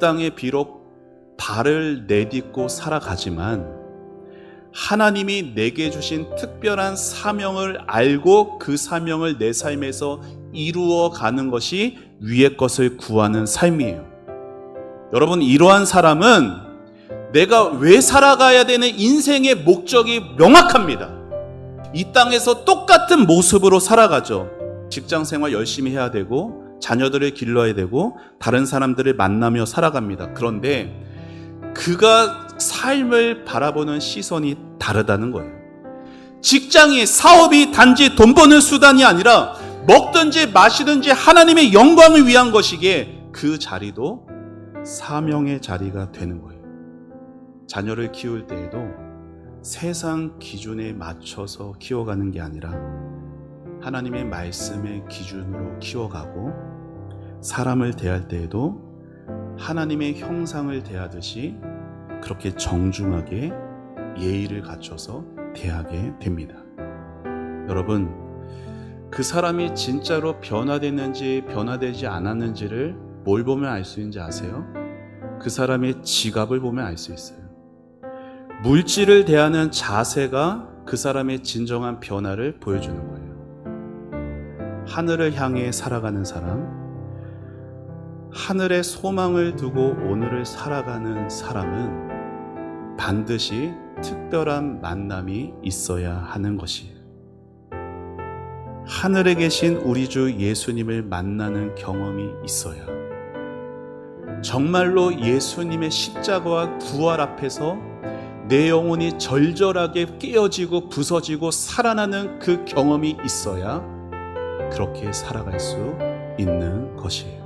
땅에 비록 발을 내딛고 살아가지만 하나님이 내게 주신 특별한 사명을 알고 그 사명을 내 삶에서 이루어 가는 것이 위의 것을 구하는 삶이에요. 여러분, 이러한 사람은 내가 왜 살아가야 되는 인생의 목적이 명확합니다. 이 땅에서 똑같은 모습으로 살아가죠. 직장 생활 열심히 해야 되고, 자녀들을 길러야 되고, 다른 사람들을 만나며 살아갑니다. 그런데 그가 삶을 바라보는 시선이 다르다는 거예요. 직장이, 사업이 단지 돈 버는 수단이 아니라 먹든지 마시든지 하나님의 영광을 위한 것이기에 그 자리도 사명의 자리가 되는 거예요. 자녀를 키울 때에도 세상 기준에 맞춰서 키워가는 게 아니라 하나님의 말씀의 기준으로 키워가고 사람을 대할 때에도 하나님의 형상을 대하듯이 그렇게 정중하게 예의를 갖춰서 대하게 됩니다. 여러분, 그 사람이 진짜로 변화됐는지 변화되지 않았는지를 뭘 보면 알 수 있는지 아세요? 그 사람의 지갑을 보면 알 수 있어요. 물질을 대하는 자세가 그 사람의 진정한 변화를 보여주는 거예요. 하늘을 향해 살아가는 사람, 하늘에 소망을 두고 오늘을 살아가는 사람은 반드시 특별한 만남이 있어야 하는 것이에요. 하늘에 계신 우리 주 예수님을 만나는 경험이 있어야 정말로 예수님의 십자가와 부활 앞에서 내 영혼이 절절하게 깨어지고 부서지고 살아나는 그 경험이 있어야 그렇게 살아갈 수 있는 것이에요.